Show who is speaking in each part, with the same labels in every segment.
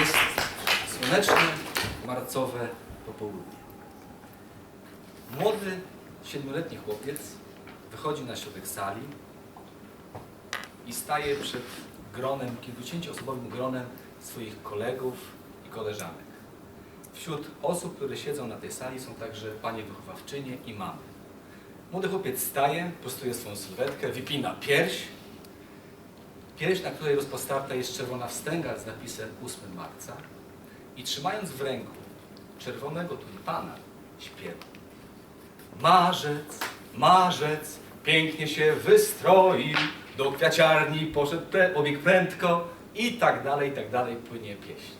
Speaker 1: Jest słoneczne, marcowe popołudnie. Młody, siedmioletni chłopiec wychodzi na środek sali i staje przed gronem, kilkudziesięcioosobowym gronem swoich kolegów i koleżanek. Wśród osób, które siedzą na tej sali są także panie wychowawczynie i mamy. Młody chłopiec staje, prostuje swoją sylwetkę, wypina pierś. Pierś, na której rozpostarta jest czerwona wstęga z napisem 8 marca i trzymając w ręku czerwonego tulipana śpiewa. Marzec, marzec, pięknie się wystroił, do kwiaciarni poszedł pre, pobiegł prędko i tak dalej, i tak dalej, płynie pieśń.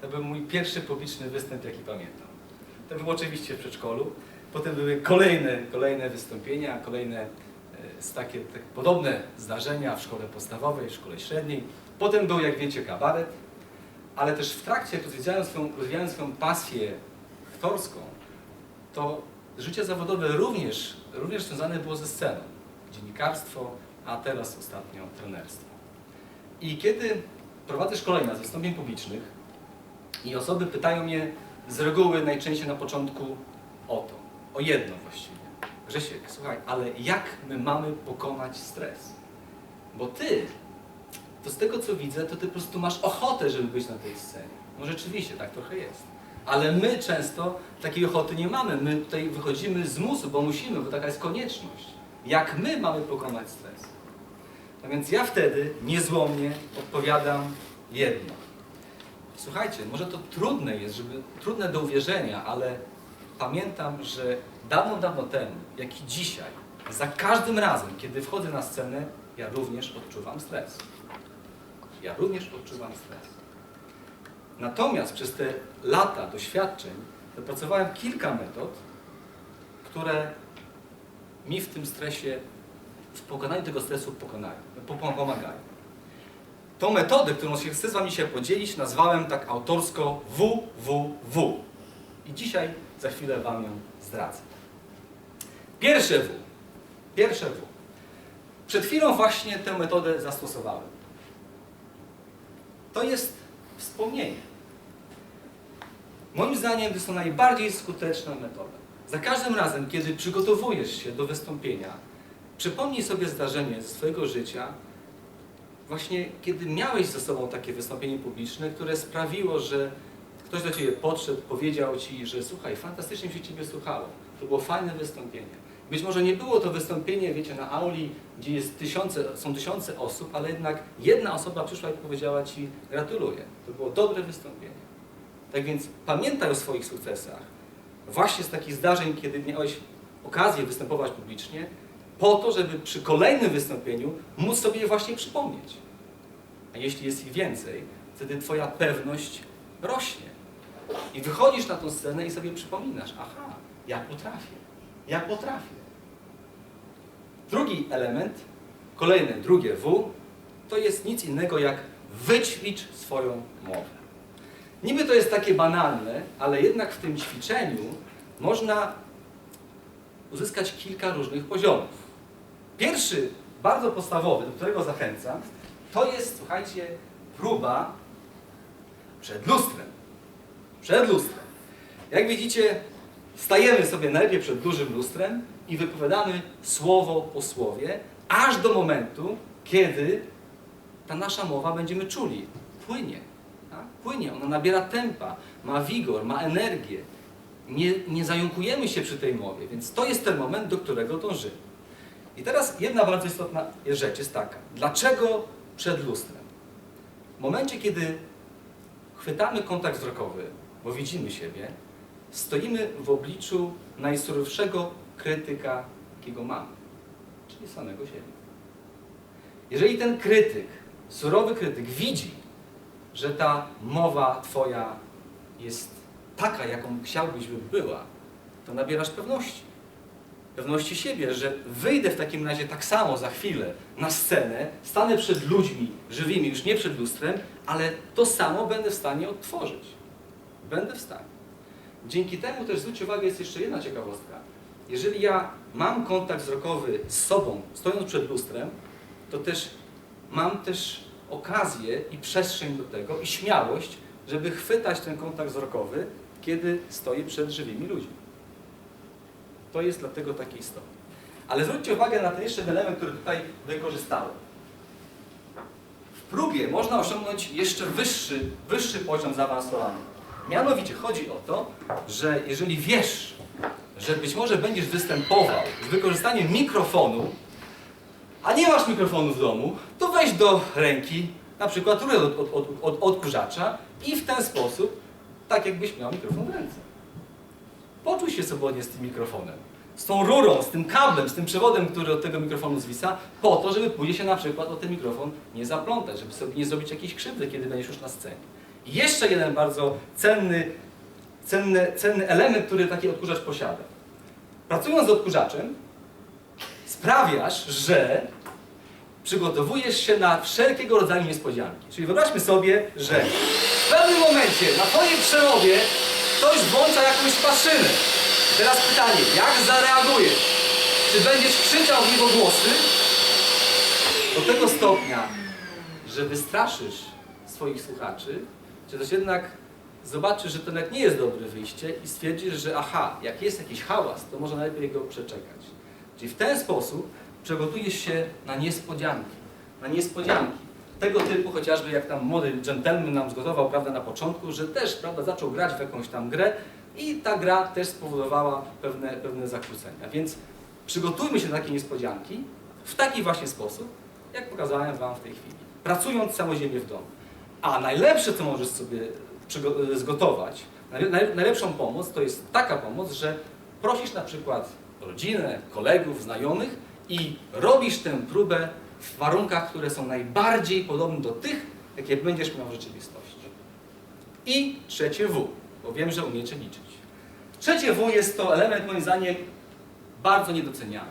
Speaker 1: To był mój pierwszy publiczny występ, jaki pamiętam. To był oczywiście w przedszkolu. Potem były kolejne, kolejne wystąpienia, kolejne z takie, tak podobne zdarzenia w szkole podstawowej, w szkole średniej. Potem był, jak wiecie, kabaret, ale też w trakcie, jak rozwijałem swoją, rozwijałem swoją pasję aktorską, to życie zawodowe również, również związane było ze sceną. Dziennikarstwo, a teraz ostatnio trenerstwo. I kiedy prowadzę szkolenia z wystąpień publicznych i osoby pytają mnie z reguły najczęściej na początku o to, o jedno właściwie. Grzesiek, słuchaj, ale jak my mamy pokonać stres? Bo ty, to z tego co widzę, to ty po prostu masz ochotę, żeby być na tej scenie. No rzeczywiście, tak trochę jest. Ale my często takiej ochoty nie mamy. My tutaj wychodzimy z musu, bo musimy, bo taka jest konieczność. Jak my mamy pokonać stres? No więc ja wtedy niezłomnie odpowiadam jedno. Słuchajcie, może to trudne jest, żeby, trudne do uwierzenia, ale pamiętam, że dawno, dawno temu, jak i dzisiaj, za każdym razem, kiedy wchodzę na scenę, ja również odczuwam stres. Ja również odczuwam stres. Natomiast przez te lata doświadczeń wypracowałem kilka metod, które mi w tym stresie, w pokonaniu tego stresu pokonają, po- po- pomagają. Tą metodę, którą się chcę z Wami się podzielić, nazwałem tak autorsko WWW. I dzisiaj za chwilę Wam ją zdradzę. Pierwsze W. Pierwsze W. Przed chwilą właśnie tę metodę zastosowałem. To jest wspomnienie. Moim zdaniem to są najbardziej skuteczna metoda. Za każdym razem, kiedy przygotowujesz się do wystąpienia, przypomnij sobie zdarzenie ze swojego życia, właśnie kiedy miałeś ze sobą takie wystąpienie publiczne, które sprawiło, że ktoś do Ciebie podszedł, powiedział Ci, że słuchaj, fantastycznie się Ciebie słuchało. To było fajne wystąpienie. Być może nie było to wystąpienie, wiecie, na auli, gdzie jest tysiące, są tysiące osób, ale jednak jedna osoba przyszła i powiedziała Ci gratuluję. To było dobre wystąpienie. Tak więc pamiętaj o swoich sukcesach. Właśnie z takich zdarzeń, kiedy miałeś okazję występować publicznie, po to, żeby przy kolejnym wystąpieniu móc sobie je właśnie przypomnieć. A jeśli jest ich więcej, wtedy Twoja pewność rośnie. I wychodzisz na tą scenę i sobie przypominasz, aha, ja potrafię, ja potrafię. Drugi element, kolejne, drugie W, to jest nic innego jak wyćwicz swoją mowę. Niby to jest takie banalne, ale jednak w tym ćwiczeniu można uzyskać kilka różnych poziomów. Pierwszy, bardzo podstawowy, do którego zachęcam, to jest, słuchajcie, próba przed lustrem. Przed lustrem. Jak widzicie, stajemy sobie najpierw przed dużym lustrem i wypowiadamy słowo po słowie, aż do momentu, kiedy ta nasza mowa będziemy czuli. Płynie. Tak? Płynie, ona nabiera tempa, ma wigor, ma energię. Nie, nie zająkujemy się przy tej mowie, więc to jest ten moment, do którego dążymy. I teraz jedna bardzo istotna rzecz jest taka. Dlaczego przed lustrem? W momencie, kiedy chwytamy kontakt wzrokowy, bo widzimy siebie, stoimy w obliczu najsurowszego krytyka, jakiego mamy, czyli samego siebie. Jeżeli ten krytyk, surowy krytyk widzi, że ta mowa Twoja jest taka, jaką chciałbyś, by była, to nabierasz pewności. Pewności siebie, że wyjdę w takim razie tak samo za chwilę na scenę, stanę przed ludźmi żywymi, już nie przed lustrem, ale to samo będę w stanie odtworzyć. Będę w stanie. Dzięki temu też zwróć uwagę, jest jeszcze jedna ciekawostka. Jeżeli ja mam kontakt wzrokowy z sobą, stojąc przed lustrem, to też mam też okazję i przestrzeń do tego i śmiałość, żeby chwytać ten kontakt wzrokowy, kiedy stoi przed żywymi ludźmi. To jest dlatego takie istotne. Ale zwróćcie uwagę na ten jeszcze element, który tutaj wykorzystałem. W próbie można osiągnąć jeszcze wyższy, wyższy poziom zaawansowany. Mianowicie chodzi o to, że jeżeli wiesz, że być może będziesz występował z wykorzystaniem mikrofonu, a nie masz mikrofonu w domu, to weź do ręki na przykład rurę od, od, od, od odkurzacza i w ten sposób, tak jakbyś miał mikrofon w ręce. Poczuj się swobodnie z tym mikrofonem. Z tą rurą, z tym kablem, z tym przewodem, który od tego mikrofonu zwisa, po to, żeby później się na przykład o ten mikrofon nie zaplątać, żeby sobie nie zrobić jakiejś krzywdy, kiedy będziesz już na scenie. Jeszcze jeden bardzo cenny, cenny, cenny element, który taki odkurzacz posiada. Pracując z odkurzaczem, sprawiasz, że przygotowujesz się na wszelkiego rodzaju niespodzianki. Czyli wyobraźmy sobie, że w pewnym momencie na Twojej przemowie ktoś włącza jakąś maszynę. Teraz pytanie, jak zareagujesz? Czy będziesz krzyczał w niebo głosy? Do tego stopnia, że wystraszysz swoich słuchaczy, czy też jednak zobaczysz, że to jednak nie jest dobre wyjście i stwierdzisz, że aha, jak jest jakiś hałas, to może najlepiej go przeczekać. Czyli w ten sposób przygotujesz się na niespodzianki. Na niespodzianki. Tego typu chociażby jak tam młody gentleman nam zgotował prawda, na początku, że też prawda, zaczął grać w jakąś tam grę i ta gra też spowodowała pewne, pewne zakłócenia. Więc przygotujmy się na takie niespodzianki w taki właśnie sposób, jak pokazałem Wam w tej chwili. Pracując samodzielnie w domu. A najlepsze, co możesz sobie zgotować, najle- naj- najlepszą pomoc to jest taka pomoc, że prosisz na przykład rodzinę, kolegów, znajomych i robisz tę próbę w warunkach, które są najbardziej podobne do tych, jakie będziesz miał w rzeczywistości. I trzecie W, bo wiem, że umiecie liczyć. Trzecie W jest to element, moim zdaniem, bardzo niedoceniany.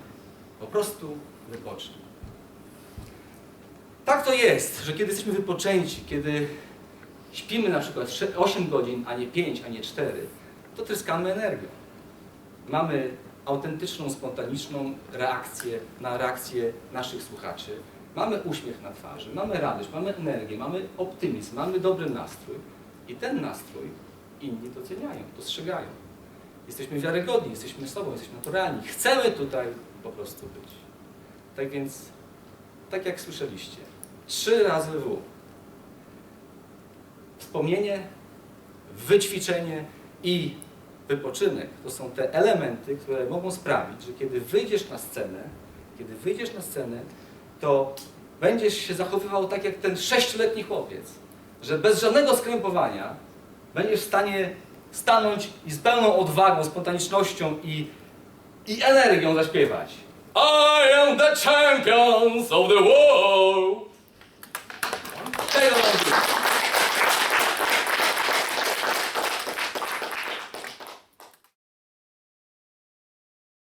Speaker 1: Po prostu wypocznij. Tak to jest, że kiedy jesteśmy wypoczęci, kiedy śpimy na przykład 8 godzin, a nie 5, a nie 4, to tryskamy energią. Mamy autentyczną, spontaniczną reakcję na reakcję naszych słuchaczy. Mamy uśmiech na twarzy, mamy radość, mamy energię, mamy optymizm, mamy dobry nastrój. I ten nastrój inni doceniają, dostrzegają. Jesteśmy wiarygodni, jesteśmy sobą, jesteśmy naturalni. Chcemy tutaj po prostu być. Tak więc, tak jak słyszeliście, trzy razy W. Wspomnienie, wyćwiczenie i wypoczynek to są te elementy, które mogą sprawić, że kiedy wyjdziesz na scenę, kiedy wyjdziesz na scenę, to będziesz się zachowywał tak jak ten sześcioletni chłopiec, że bez żadnego skrępowania będziesz w stanie stanąć i z pełną odwagą, spontanicznością i, i energią zaśpiewać. I am the champions of the world.